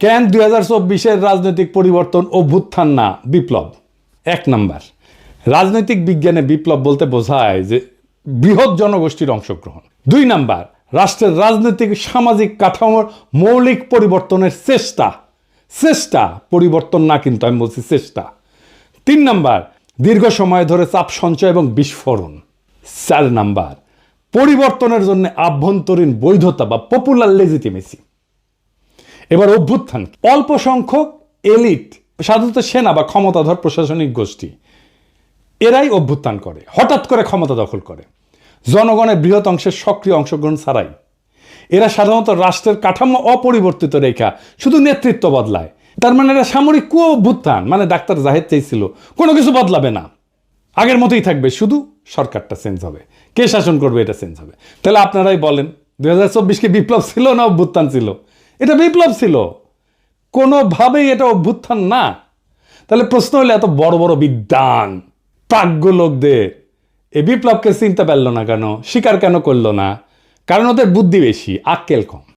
কেন দুই হাজার চব্বিশের রাজনৈতিক পরিবর্তন অভ্যুত্থান না? বিপ্লব। এক নাম্বার, রাজনৈতিক বিজ্ঞানে বিপ্লব বলতে বোঝায় যে বৃহৎ জনগোষ্ঠীর অংশগ্রহণ। দুই নাম্বার, রাষ্ট্রের রাজনৈতিক সামাজিক কাঠামোর মৌলিক পরিবর্তনের চেষ্টা। চেষ্টা, পরিবর্তন না কিন্তু, আমি বলছি চেষ্টা। তিন নাম্বার, দীর্ঘ সময় ধরে চাপ সঞ্চয় এবং বিস্ফোরণ। চার নাম্বার, পরিবর্তনের জন্য আভ্যন্তরীণ বৈধতা বা পপুলার লেজিটিমেসি এবার অভ্যুত্থান অল্প সংখ্যক এলিট, সাধারণত সেনা বা ক্ষমতাধর প্রশাসনিক গোষ্ঠী, এরাই অভ্যুত্থান করে, হঠাৎ করে ক্ষমতা দখল করে। জনগণের বৃহৎ অংশের সক্রিয় অংশগ্রহণ ছাড়াই। এরা সাধারণত রাষ্ট্রের কাঠামো অপরিবর্তিত রেখা, শুধু নেতৃত্ব বদলায়। তার মানে এরা সামরিক কু অভ্যুত্থান মানে ডাক্তার জাহেদ চাইছিল, কোনো কিছু বদলাবে না। আগের মতোই থাকবে, শুধু সরকারটা চেঞ্জ হবে। কে শাসন করবে, এটা চেঞ্জ হবে। তাহলে আপনারাই বলেন, দুই হাজার চব্বিশকে বিপ্লব ছিল না অভ্যুত্থান ছিল? এটা বিপ্লব ছিল। কোনোভাবেই এটা অভ্যুত্থান না। তাহলে প্রশ্ন হলো, এত বড় বড় বিদ্যান প্রাজ্ঞ লোকদের, এই বিপ্লবকে চিনতে পারল না কেন, স্বীকার কেন করল না? কারণ ওদের বুদ্ধি বেশি, আক্কেল কম।